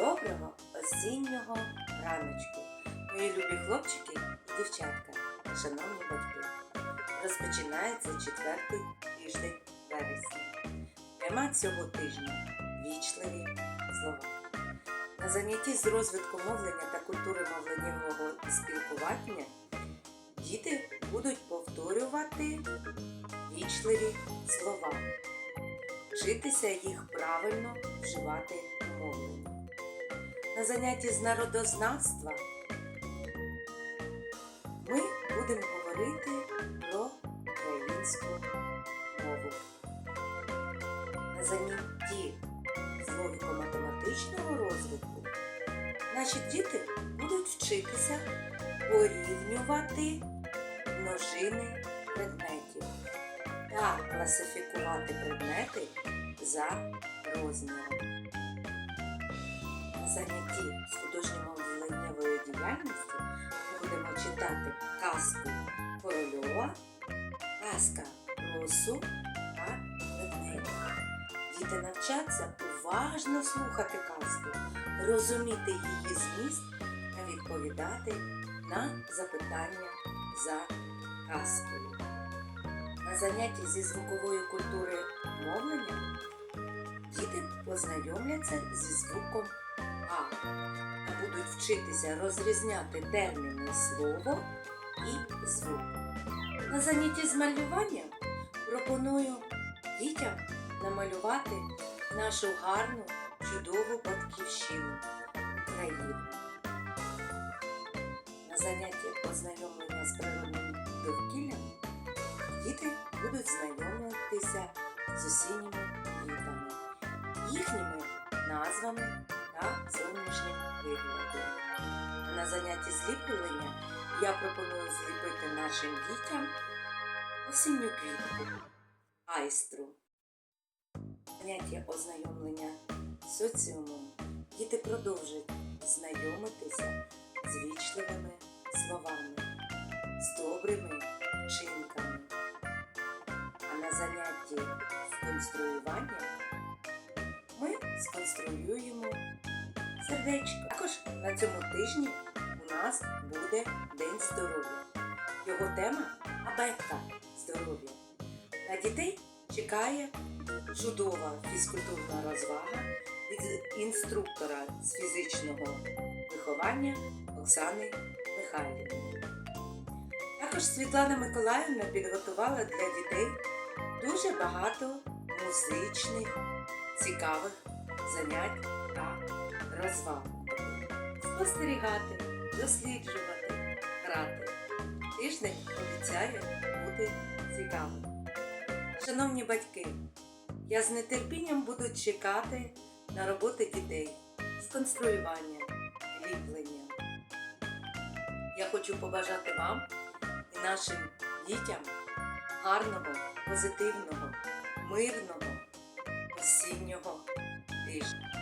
Доброго осіннього раночку, мої любі хлопчики і дівчатка, шановні батьки. Розпочинається четвертий тиждень вересня. Тема цього тижня вічливі слова. На занятті з розвитку мовлення та культури мовленнєвого спілкування діти будуть повторювати вічливі слова, вчитися їх правильно вживати у мовленні. На занятті з народознавства ми будемо говорити про українську мову. На занятті з логіко-математичного розвитку наші діти будуть вчитися порівнювати множини предметів та класифікувати предмети за розміром. Занятті з художньо-мовленнєвої діяльністю ми будемо читати казку Корольова, казка Росу та ведмедя. Діти навчаться уважно слухати казку, розуміти її зміст та відповідати на запитання за казкою. На занятті зі звукової культури мовлення діти познайомляться зі звуком А будуть вчитися розрізняти терміни слово і звук. На занятті з малюванням пропоную дітям намалювати нашу гарну, чудову батьківщину Україну. На занятті ознайомлення з природним довкіллям діти будуть знайомитися з осінніми квітами, їхніми назвами та зовнішнім виглядом. На занятті зліплення я пропоную зліпити нашим дітям осінню квітку, айстру. Заняття ознайомлення соціумом діти продовжать знайомитися з вічливими словами, з добрими вчинками. А на занятті з конструювання ми сконструюємо сердечко. Також на цьому тижні у нас буде День здоров'я. Його тема абетка здоров'я. На дітей чекає чудова фізкультурна розвага від інструктора з фізичного виховання Оксани Михайлівни. Також Світлана Миколаївна підготувала для дітей дуже багато музичних, цікавих занять та розваг. Спостерігати, досліджувати, грати. Тиждень обіцяє бути цікавим. Шановні батьки, я з нетерпінням буду чекати на роботи дітей з конструювання, ліплення. Я хочу побажати вам і нашим дітям гарного, позитивного, мирного осіннього тижня.